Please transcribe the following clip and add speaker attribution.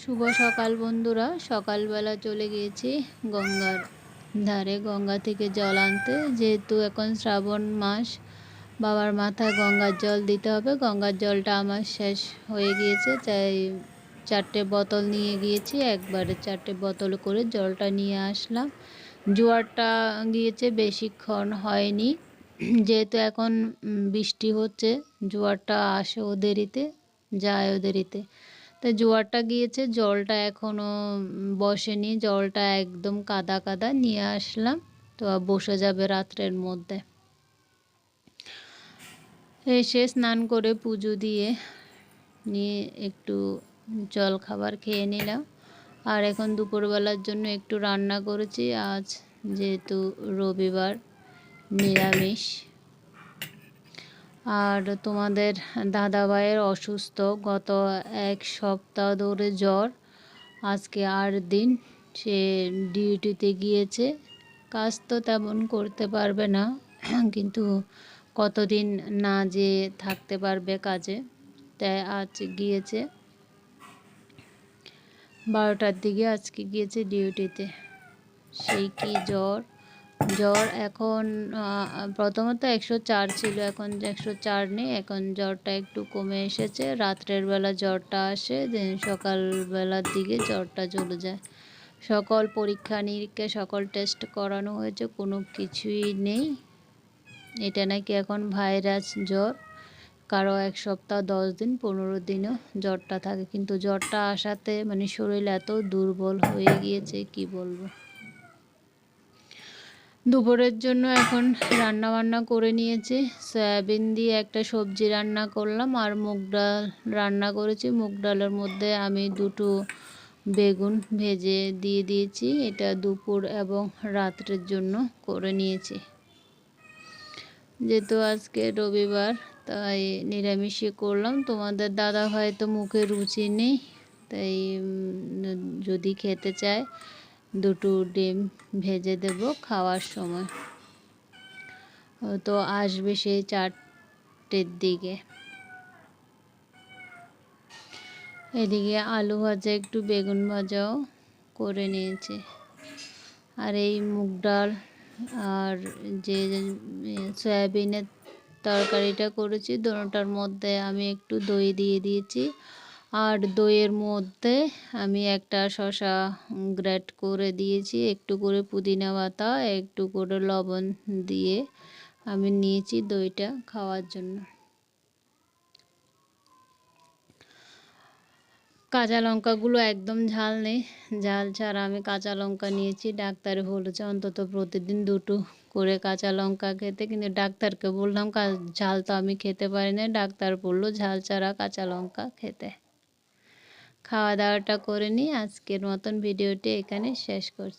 Speaker 1: শুভ সকাল বন্ধুরা। সকালবেলা চলে গিয়েছি গঙ্গার ধারে। গঙ্গা থেকে জল আনতে। যেহেতু এখন শ্রাবণ মাস, বাবার মাথায় গঙ্গার জল দিতে হবে। গঙ্গার জলটা আমার শেষ হয়ে গিয়েছে, তাই চারটে বোতল নিয়ে গিয়েছি। একবারে চারটে বোতল করে জলটা নিয়ে আসলাম। জোয়ারটা গিয়েছে, বেশিক্ষণ হয়নি। যেহেতু এখন বৃষ্টি হচ্ছে, জোয়ারটা আসে ও দেরিতে যায় ও দেরিতে। তো জোয়ারটা গিয়েছে, জলটা এখনও বসেনি, জলটা একদম কাদা কাদা নিয়ে আসলাম। তো বসে যাবে রাত্রের মধ্যে। এসে স্নান করে পুজো দিয়ে নিয়ে একটু জল খাবার খেয়ে নিলাম। আর এখন দুপুরবেলার জন্য একটু রান্না করেছি। আজ যেহেতু রবিবার, নিরামিষ। আর তোমাদের দাদাভাইয়ের অসুস্থ গত এক সপ্তাহ ধরে জ্বর। আজকে আট দিন সে ডিউটিতে গিয়েছে। কাজ তো তেমন করতে পারবে না, কিন্তু কতদিন না যে থাকতে পারবে কাজে তাই আজ গিয়েছে। বারোটার দিকে আজকে গিয়েছে ডিউটিতে। সেই কি জ্বর? জ্বর এখন প্রথমত একশো চার ছিল, এখন একশো চার নেই, এখন জ্বরটা একটু কমে এসেছে। রাত্রের বেলা জ্বরটা আসে, দেন সকালবেলার দিকে জ্বরটা চলে যায়। সকল পরীক্ষা নিরীক্ষা, সকল টেস্ট করানো হয়েছে, কোনো কিছুই নেই। এটা নাকি এখন ভাইরাস জ্বর। কারও এক সপ্তাহ, দশ দিন, পনেরো দিনও জ্বরটা থাকে। কিন্তু জ্বরটা আসাতে মানে শরীর এত দুর্বল হয়ে গিয়েছে, কি বলব? দুপুরের জন্য এখন রান্না বান্না করে নিয়েছি। সয়াবিন দিয়ে একটা সবজি রান্না করলাম আর মুগ ডাল রান্না করেছি। মুগ ডালের মধ্যে আমি দুটো বেগুন ভেজে দিয়ে দিয়েছি। এটা দুপুর এবং রাত্রের জন্য করে নিয়েছি। যেহেতু আজকে রবিবার, তাই নিরামিষই করলাম। তোমাদের দাদা হয়তো মুখে রুচি নেই, তাই যদি খেতে চায় দুটো ডিম ভেজে দেব খাওয়ার সময়। তো আসবে সেই চারটের দিকে। এদিকে আলু ভাজা, একটু বেগুন ভাজাও করে নিয়েছে। আর এই মুগ ডাল আর যে সয়াবিনের তরকারিটা করেছি, দোনোটার মধ্যে আমি একটু দই দিয়ে দিয়েছি। আর দইয়ের মধ্যে আমি একটা শশা গ্রেট করে দিয়েছি। একটু করে পুদিনা পাতা, একটু করে লবণ দিয়ে আমি নিয়েছি দইটা খাওয়ার জন্য। কাঁচা লঙ্কাগুলো একদম ঝাল নেই। ঝাল ছাড়া আমি কাঁচা লঙ্কা নিয়েছি। ডাক্তার বলেছে অন্তত প্রতিদিন দুটো করে কাঁচা লঙ্কা খেতে। কিন্তু ডাক্তারকে বললাম ঝাল তো আমি খেতে পারি না। ডাক্তার বলল, ঝাল ছাড়া কাঁচা লঙ্কা খেতে। খাওয়া দাওয়াটা করে নিয়ে আজকের মতন ভিডিওটি এখানে শেষ করছি।